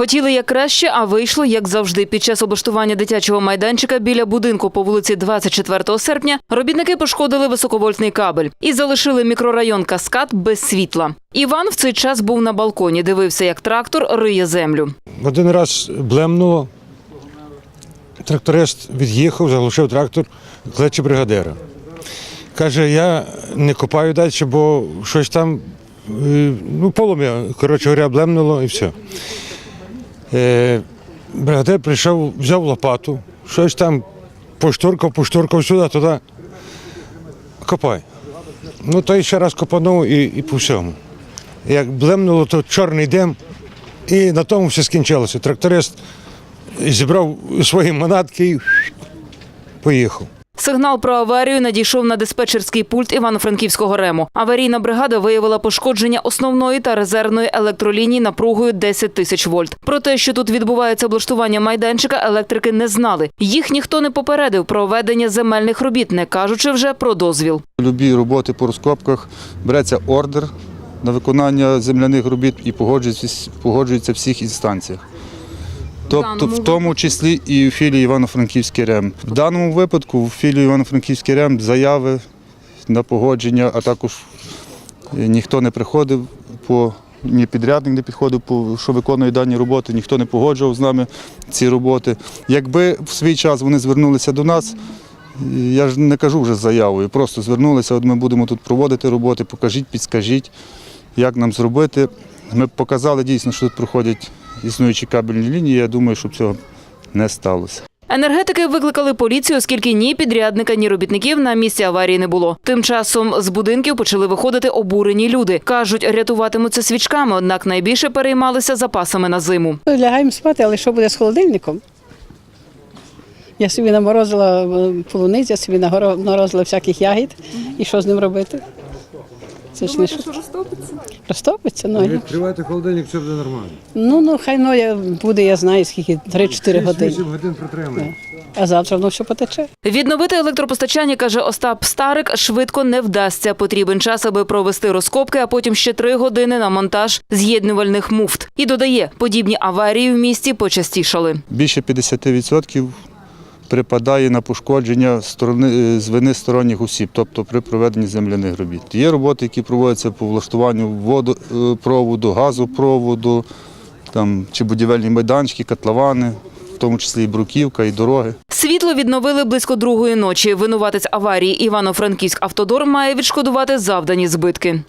Хотіли як краще, а вийшло як завжди. Під час облаштування дитячого майданчика біля будинку по вулиці 24 серпня робітники пошкодили високовольтний кабель і залишили мікрорайон Каскад без світла. Іван в цей час був на балконі, дивився, як трактор риє землю. Один раз блемнуло, тракторист від'їхав, заглушив трактор, кличе бригадира. Каже, я не копаю далі, бо щось там, е, ну, полум'я, коротше говоря, блемнуло і все. Е, бригадир прийшов, взяв лопату, щось там поштуркав, поштуркав сюди, туди. Копай. Ну, той ще раз копанув і, і по всьому. Як блемнуло, то чорний дим, і на тому все скінчилося. Тракторист зібрав свої манатки і поїхав. Сигнал про аварію надійшов на диспетчерський пульт Івано-Франківського рему. Аварійна бригада виявила пошкодження основної та резервної електроліній напругою 10 тисяч вольт. Про те, що тут відбувається облаштування майданчика, електрики не знали. Їх ніхто не попередив про ведення земельних робіт, не кажучи вже про дозвіл. Любі роботи по розкопках береться ордер на виконання земляних робіт і погоджується, погоджується в всіх інстанціях. Тобто, в тому числі і в філії Івано-Франківський РЕМ. В даному випадку в філії Івано-Франківський РЕМ заяви на погодження, а також е, ніхто не приходив по ні підрядник не підходив, що виконує дані роботи, ніхто не погоджував з нами ці роботи. Якби в свій час вони звернулися до нас, я ж не кажу вже з заявою, просто звернулися, от ми будемо тут проводити роботи, покажіть, підскажіть, як нам зробити. Ми показали дійсно, що тут проходять існуючі кабельні лінії. Я думаю, щоб цього не сталося. Енергетики викликали поліцію, оскільки ні підрядника, ні робітників на місці аварії не було. Тим часом з будинків почали виходити обурені люди. кажуть, рятуватимуться свічками, однак найбільше переймалися запасами на зиму. Лягаємо спати, але що буде з холодильником? Я собі наморозила е, полуниць, я собі наморозила всяких ягід. І що з ним робити? Це ж не що розтопиться? Розтопиться? Ну, Відкривайте холодильник, все буде нормально. ну, ну хай ну, я, буде, я знаю, скільки 3-4 години. годин протримає. А завтра воно все потече. Відновити електропостачання, каже Остап Старик, швидко не вдасться. Потрібен час, аби провести розкопки, а потім ще три години на монтаж з'єднувальних муфт. І додає, подібні аварії в місті почастішали. Більше 50% припадає на пошкодження сторони, е, з вини сторонніх осіб, тобто при проведенні земляних робіт. Є роботи, які проводяться по влаштуванню водопроводу, газопроводу, там, чи будівельні майданчики, котловани, в тому числі і бруківка, і дороги. Світло відновили близько другої ночі. Винуватець аварії Івано-Франківськ автодор має відшкодувати завдані збитки.